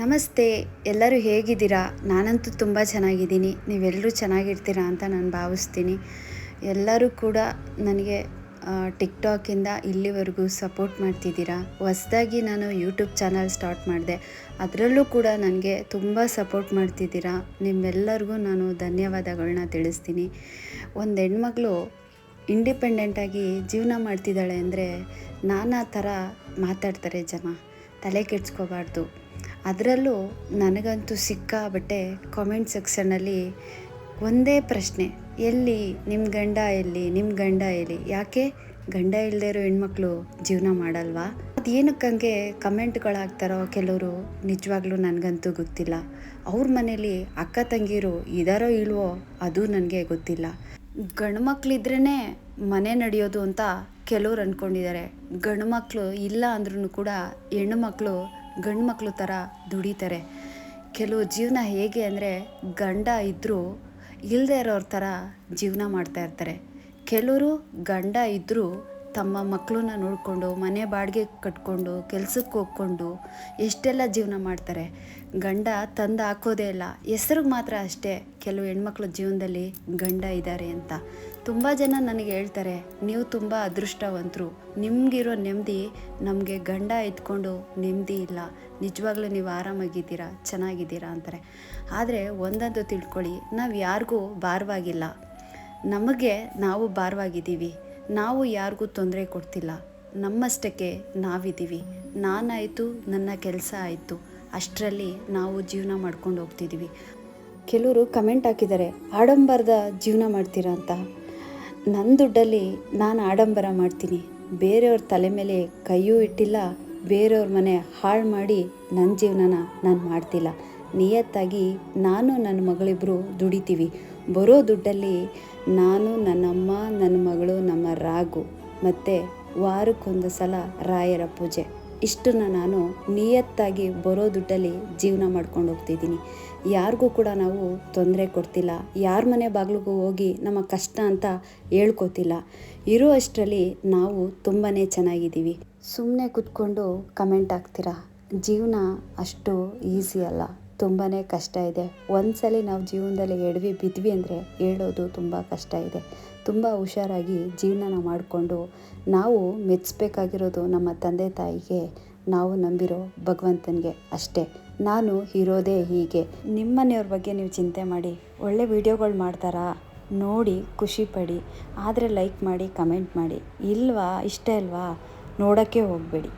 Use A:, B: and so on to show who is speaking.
A: ನಮಸ್ತೆ, ಎಲ್ಲರೂ ಹೇಗಿದ್ದೀರಾ? ನಾನಂತೂ ತುಂಬ ಚೆನ್ನಾಗಿದ್ದೀನಿ. ನೀವೆಲ್ಲರೂ ಚೆನ್ನಾಗಿರ್ತೀರಾ ಅಂತ ನಾನು ಭಾವಿಸ್ತೀನಿ. ಎಲ್ಲರೂ ಕೂಡ ನನಗೆ ಟಿಕ್ಟಾಕಿಂದ ಇಲ್ಲಿವರೆಗೂ ಸಪೋರ್ಟ್ ಮಾಡ್ತಿದ್ದೀರಾ? ಹೊಸದಾಗಿ ನಾನು ಯೂಟ್ಯೂಬ್ ಚಾನಲ್ ಸ್ಟಾರ್ಟ್ ಮಾಡಿದೆ. ಅದರಲ್ಲೂ ಕೂಡ ನನಗೆ ತುಂಬ ಸಪೋರ್ಟ್ ಮಾಡ್ತಿದ್ದೀರಾ? ನಿಮ್ಮೆಲ್ಲರಿಗೂ ನಾನು ಧನ್ಯವಾದಗಳನ್ನ ತಿಳಿಸ್ತೀನಿ. ಒಂದು ಹೆಣ್ಮಗಳು ಇಂಡಿಪೆಂಡೆಂಟಾಗಿ ಜೀವನ ಮಾಡ್ತಿದ್ದಾಳೆ ಅಂದರೆ ನಾನಾ ಥರ ಮಾತಾಡ್ತಾರೆ ಜನ. ತಲೆ ಕೆಡ್ಸ್ಕೋಬಾರ್ದು. ಅದರಲ್ಲೂ ನನಗಂತೂ ಸಿಕ್ಕಾಬಟ್ಟೆ ಕಾಮೆಂಟ್ ಸೆಕ್ಷನಲ್ಲಿ ಒಂದೇ ಪ್ರಶ್ನೆ, ಎಲ್ಲಿ ನಿಮ್ಮ ಗಂಡ ಎಲ್ಲಿ ನಿಮ್ಮ ಗಂಡ ಎಲ್ಲಿ? ಯಾಕೆ? ಗಂಡ ಇಲ್ಲದೇ ಇರೋ ಹೆಣ್ಮಕ್ಳು ಜೀವನ ಮಾಡಲ್ವಾ? ಅದು ಏನಕ್ಕಂಗೆ ಕಮೆಂಟ್ಗಳಾಗ್ತಾರೋ ಕೆಲವರು ನಿಜವಾಗ್ಲೂ ನನಗಂತೂ ಗೊತ್ತಿಲ್ಲ. ಅವ್ರ ಮನೇಲಿ ಅಕ್ಕ ತಂಗಿರು ಇದಾರೋ ಇಲ್ವೋ ಅದು ನನಗೆ ಗೊತ್ತಿಲ್ಲ. ಗಂಡು ಮಕ್ಕಳಿದ್ರೇ ಮನೆ ನಡೆಯೋದು ಅಂತ ಕೆಲವ್ರು ಅಂದ್ಕೊಂಡಿದ್ದಾರೆ ಗಂಡು ಮಕ್ಕಳು ಇಲ್ಲ ಅಂದ್ರೂ ಕೂಡ ಹೆಣ್ಣು ಮಕ್ಕಳು ಗಂಡು ಮಕ್ಕಳು ಥರ ದುಡಿತಾರೆ. ಕೆಲವು ಜೀವನ ಹೇಗೆ ಅಂದರೆ ಗಂಡ ಇದ್ದರೂ ಇಲ್ಲದೆ ಇರೋರ ಥರ ಜೀವನ ಮಾಡ್ತಾಯಿರ್ತಾರೆ ಕೆಲವರು ಗಂಡ ಇದ್ದರೂ ತಮ್ಮ ಮಕ್ಕಳನ್ನ ನೋಡಿಕೊಂಡು, ಮನೆ ಬಾಡಿಗೆ ಕಟ್ಕೊಂಡು ಕೆಲ್ಸಕ್ಕೆ ಹೋಗ್ಕೊಂಡು ಎಷ್ಟೆಲ್ಲ ಜೀವನ ಮಾಡ್ತಾರೆ. ಗಂಡ ತಂದು ಹಾಕೋದೇ ಇಲ್ಲ. ಹೆಸ್ರಿಗೆ ಮಾತ್ರ ಅಷ್ಟೇ ಕೆಲವು ಹೆಣ್ಮಕ್ಳ ಜೀವನದಲ್ಲಿ ಗಂಡ ಇದ್ದಾರೆ ಅಂತ. ತುಂಬ ಜನ ನನಗೆ ಹೇಳ್ತಾರೆ, ನೀವು ತುಂಬ ಅದೃಷ್ಟವಂತರು. ನಿಮಗಿರೋ ನೆಮ್ಮದಿ ನಮಗೆ ಗಂಡ ಇದ್ಕೊಂಡು ನೆಮ್ಮದಿ ಇಲ್ಲ. ನಿಜವಾಗ್ಲೂ ನೀವು ಆರಾಮಾಗಿದ್ದೀರಾ, ಚೆನ್ನಾಗಿದ್ದೀರಾ? ಅಂತಾರೆ. ಆದರೆ ಒಂದಂತೂ ತಿಳ್ಕೊಳ್ಳಿ, ನಾವು ಯಾರಿಗೂ ಭಾರವಾಗಿಲ್ಲ. ನಮಗೆ ನಾವು ಭಾರವಾಗಿದ್ದೀವಿ. ನಾವು ಯಾರಿಗೂ ತೊಂದರೆ ಕೊಡ್ತಿಲ್ಲ. ನಮ್ಮಷ್ಟಕ್ಕೆ ನಾವಿದ್ದೀವಿ. ನಾನಾಯಿತು, ನನ್ನ ಕೆಲಸ ಆಯಿತು. ಅಷ್ಟರಲ್ಲಿ ನಾವು ಜೀವನ ಮಾಡ್ಕೊಂಡು ಹೋಗ್ತಿದ್ದೀವಿ. ಕೆಲವರು ಕಮೆಂಟ್ ಹಾಕಿದ್ದಾರೆ, ಆಡಂಬರದ ಜೀವನ ಮಾಡ್ತೀರ ಅಂತ. ನನ್ನ ದುಡ್ಡಲ್ಲಿ ನಾನು ಆಡಂಬರ ಮಾಡ್ತೀನಿ. ಬೇರೆಯವ್ರ ತಲೆ ಮೇಲೆ ಕೈಯೂ ಇಟ್ಟಿಲ್ಲ, ಬೇರೆಯವ್ರ ಮನೆ ಹಾಳು ಮಾಡಿ ನನ್ನ ಜೀವನನ ನಾನು ಮಾಡ್ತಿಲ್ಲ. ನಿಯತ್ತಾಗಿ ನಾನು ನನ್ನ ಮಗಳಿಬ್ಬರು ದುಡಿತೀವಿ. ಬರೋ ದುಡ್ಡಲ್ಲಿ ನಾನು ನನ್ನಮ್ಮ, ನನ್ನ ರಾಗು ಮತ್ತು ವಾರಕ್ಕೊಂದು ಸಲ ರಾಯರ ಪೂಜೆ. ಇಷ್ಟನ್ನು ನಾನು ನಿಯತ್ತಾಗಿ ಬರೋ ದುಡ್ಡಲ್ಲಿ ಜೀವನ ಮಾಡ್ಕೊಂಡು ಹೋಗ್ತಿದ್ದೀನಿ. ಯಾರಿಗೂ ಕೂಡ ನಾವು ತೊಂದರೆ ಕೊಡ್ತಿಲ್ಲ. ಯಾರ ಮನೆ ಬಾಗಿಲಿಗೂ ಹೋಗಿ ನಮ್ಮ ಕಷ್ಟ ಅಂತ ಹೇಳ್ಕೊತಿಲ್ಲ. ಇರೋ ಅಷ್ಟರಲ್ಲಿ ನಾವು ತುಂಬಾ ಚೆನ್ನಾಗಿದ್ದೀವಿ. ಸುಮ್ಮನೆ ಕೂತ್ಕೊಂಡು ಕಮೆಂಟ್ ಹಾಕ್ತೀರಾ? ಜೀವನ ಅಷ್ಟು ಈಸಿ ಅಲ್ಲ. ತುಂಬಾ ಕಷ್ಟ ಇದೆ. ಒಂದ್ಸಲಿ ನಾವು ಜೀವನದಲ್ಲಿ ಎಡವಿ ಬಿದ್ವಿ ಅಂದರೆ ಹೇಳೋದು ತುಂಬ ಕಷ್ಟ ಇದೆ. ತುಂಬ ಹುಷಾರಾಗಿ ಜೀವನನ ಮಾಡಿಕೊಂಡು ನಾವು ಮೆಚ್ಚಬೇಕಾಗಿರೋದು ನಮ್ಮ ತಂದೆ ತಾಯಿಗೆ ನಾವು ನಂಬಿರೋ ಭಗವಂತನಿಗೆ ಅಷ್ಟೇ. ನಾನು ಇರೋದೇ ಹೀಗೆ. ನಿಮ್ಮನೆಯವ್ರ ಬಗ್ಗೆ ನೀವು ಚಿಂತೆ ಮಾಡಿ. ಒಳ್ಳೆ ವಿಡಿಯೋಗಳು ಮಾಡ್ತಾರಾ? ನೋಡಿ ಖುಷಿಪಡಿ ಆದರೆ ಲೈಕ್ ಮಾಡಿ ಕಮೆಂಟ್ ಮಾಡಿ. ಇಲ್ವಾ? ಇಷ್ಟ ಇಲ್ವಾ? ನೋಡೋಕ್ಕೆ ಹೋಗಬೇಡಿ.